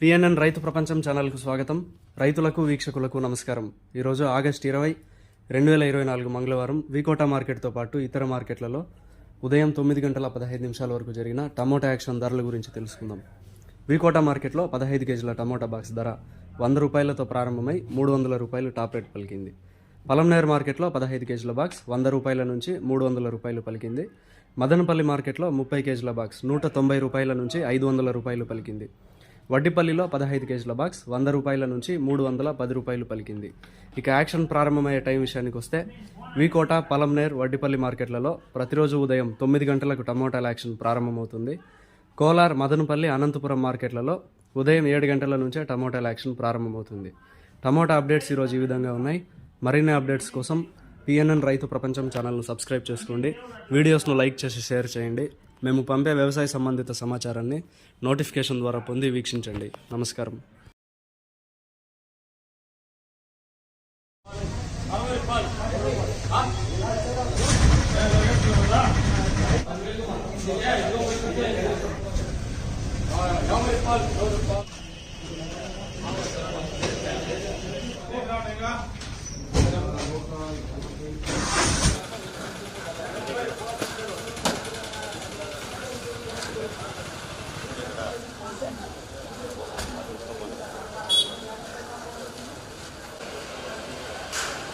PNN రైతు ప్రపంచం ఛానల్కు స్వాగతం. రైతులకు వీక్షకులకు నమస్కారం. ఈరోజు ఆగస్టు ఇరవై రెండు వేల ఇరవై నాలుగు మంగళవారం వికోటా మార్కెట్తో పాటు ఇతర మార్కెట్లలో ఉదయం తొమ్మిది గంటల పదహైదు నిమిషాల వరకు జరిగిన టమోటా యాక్షన్ ధరల గురించి తెలుసుకుందాం. వికోటా మార్కెట్లో పదహైదు కేజీల టమోటా బాక్స్ ధర వంద రూపాయలతో ప్రారంభమై మూడు వందల రూపాయలు టాప్ రేట్ పలికింది. పలంనేర్ మార్కెట్లో పదహైదు కేజీల బాక్స్ వంద రూపాయల నుంచి మూడు వందల రూపాయలు పలికింది. మదనపల్లి మార్కెట్లో ముప్పై కేజీల బాక్స్ నూట తొంభై రూపాయల నుంచి ఐదు వందల రూపాయలు పలికింది. వడ్డిపల్లిలో పదహైదు కేజీల బాక్స్ వంద రూపాయల నుంచి మూడు వందల పది రూపాయలు పలికింది. ఇక యాక్షన్ ప్రారంభమయ్యే టైం విషయానికి వస్తే వీకోట పలంనేర్ వడ్డిపల్లి మార్కెట్లలో ప్రతిరోజు ఉదయం తొమ్మిది గంటలకు టమోటాల యాక్షన్ ప్రారంభమవుతుంది. కోలార్ మదనపల్లి అనంతపురం మార్కెట్లలో ఉదయం ఏడు గంటల నుంచే టమోటాల యాక్షన్ ప్రారంభమవుతుంది. టమోటా అప్డేట్స్ ఈరోజు ఈ విధంగా ఉన్నాయి. మరిన్ని అప్డేట్స్ కోసం పిఎన్ఎన్ రైతు ప్రపంచం ఛానల్ను సబ్స్క్రైబ్ చేసుకోండి. వీడియోస్ను లైక్ చేసి షేర్ చేయండి. మేము పంపే వ్యవసాయ సంబంధిత సమాచారాన్ని నోటిఫికేషన్ ద్వారా పొంది వీక్షించండి నమస్కారం Yeah, you don't wait for the day. All right, don't wait for the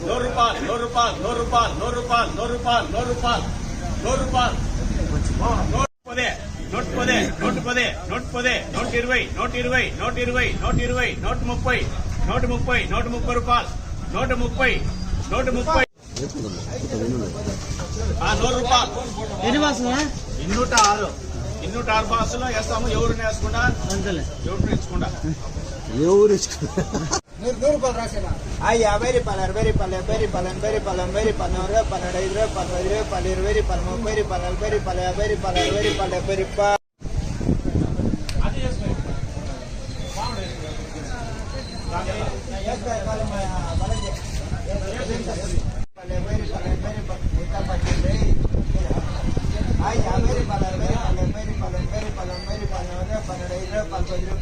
నూరు రూపాయలు నూరు రూపాయలు నూరు రూపాయలు నూరు రూపాయలు నూరు రూపాయలు నూరు రూపాయలు నూరు రూపాయలు నూట పదే నూట పదే నూట పదే నూట పదే నూట ఇరవై నూట ఇరవై నూట ఇరవై నూట ఇరవై నూట ముప్పై నూట ముప్పై నూట ముప్పై రూపాయలు. నూట ముప్పై నూట ముప్పై నూరు రూపాయలు ఎన్ని ఇన్నూట ఆరు. ఇన్నూట ఆరు బాసులో వేస్తాము ఎవరిని వేసుకుంటా అంతలే ఎవరిని ఇచ్చుకుంటా ఎవరు ఆ యాభై రూపాయలు అరవై రూపాయలు డెబ్బై రూపాయలు ఎనభై రూపాయలు ఎనభై రూపాయలు నూరు పన్నెండు ఐదు రూపాయలు పది రూపాయలు ఇరవై రూపాయలు ముప్పై రూపాయలు నలభై రూపాయలు యాభై రూపాయలు అరవై రూపాయలు డెబ్బై రూపాయలు డెబ్బై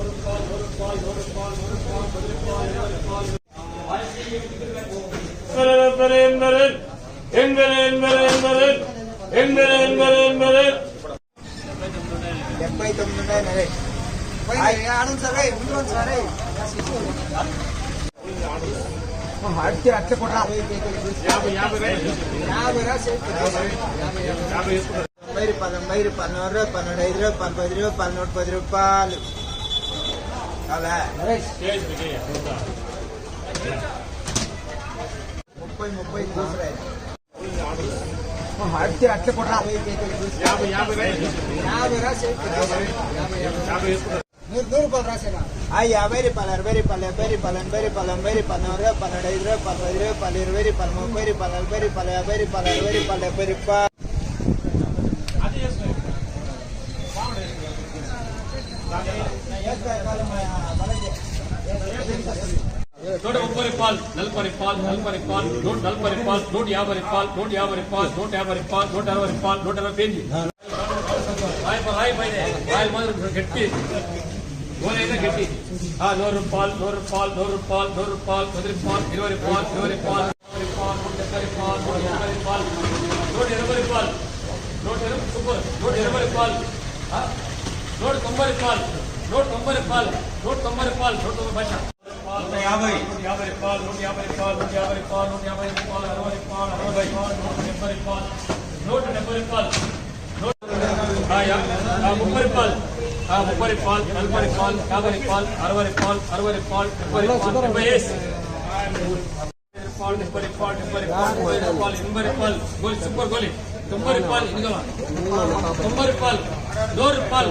రూపాయలు పది రూపాయలు ముప్పై రూపాయలు ఎన్నివే యాభై అరవై యాభై అరవై డెబ్బై తొమ్మిది ఉన్నాయి ఆడండి సరే ఉండండి సరే అట్టి అట్ట కూడా ముప్పై పదొంభై పన్నూరు రూపాయలు పన్నెండు ఐదు రూపాయలు పన్నెండు రూపాయలు పన్నూరు పది రూపాయలు ముప్పై ముప్పై కూసరాయి అట్టి అట్ల కూడా యాభై యాభై యాభై ನೂರು ರೂಪಾಯಿ ದ್ರಾಕ್ಷಿನ ಅಯ್ಯ ಬೇರಿಪಾಲ ಬೇರಿಪಾಲ ಬೇರಿಪಾಲ ಬೇರಿಪಾಲ ಬೇರಿಪಾಲ ನೂರು ರೂಪಾಯಿ ಐದು ರೂಪಾಯಿ ಐದು ರೂಪಾಯಿ ಇರವೈ ರೂಪಾಯಿ ಮುಪ್ಪೈ ರೂಪಾಯಿ ಬೇರಿಪಾಲ ಬೇರಿಪಾಲ ಬೇರಿಪಾಲ ಬೇರಿಪಾಲ నూట ముప్పై రూపాయలు నలభై రూపాయలు నలభై రూపాయలు నూట నలభై రూపాయలు నూట యాభై రూపాయలు నూట యాభై రూపాయలు నూట యాభై రూపాయలు నూట అరవై రూపాయలు నూట అరవై పేజీ రాయి రాయి పైన రాయల మాదిరి గట్టి గోలైనా గట్టి ఆ నూరు రూపాయలు నూరు రూపాయలు నూరు రూపాయలు నూరు రూపాయలు పది రూపాయలు ఇరవై రూపాయలు ఇరవై రూపాయలు ముప్పై రూపాయలు నూట డెబ్బై రూపాయలు నూట ఎనభై రూపాయలు నూట ఎనభై రూపాయలు నూట ఎనభై సూపర్ నూట ఎనభై రూపాయలు ఆ? తొంభై రూపాయలు నూట తొంభై రూపాయలు నూట తొంభై రూపాయలు నూట తొంభై భాష నూట యాభై నూట యాభై రూపాయలు నూట యాభై రూపాయలు నూట యాభై రూపాయలు నూట యాభై రూపాయలు అరవై రూపాయలు అరవై రూపాయలు నూట డెబ్బై రూపాయలు నూట డెబ్బై రూపాయలు ఆ, యా- ఆ, ముప్పై రూపాయలు ఆ, ముప్పై రూపాయలు నలభై రూపాయలు యాభై రూపాయలు అరవై రూపాయలు అరవై రూపాయలు డెబ్బై రూపాయలు డెబ్బై వేసి రూపాయలు డెబ్బై రూపాయలు డెబ్బై రూపాయలు ముప్పై రూపాయలు ఎనభై రూపాయలు గోలి సూపర్ గోలి తొంభై రూపాయలు ఇందులో తొంభై రూపాయలు నూరు రూపాయలు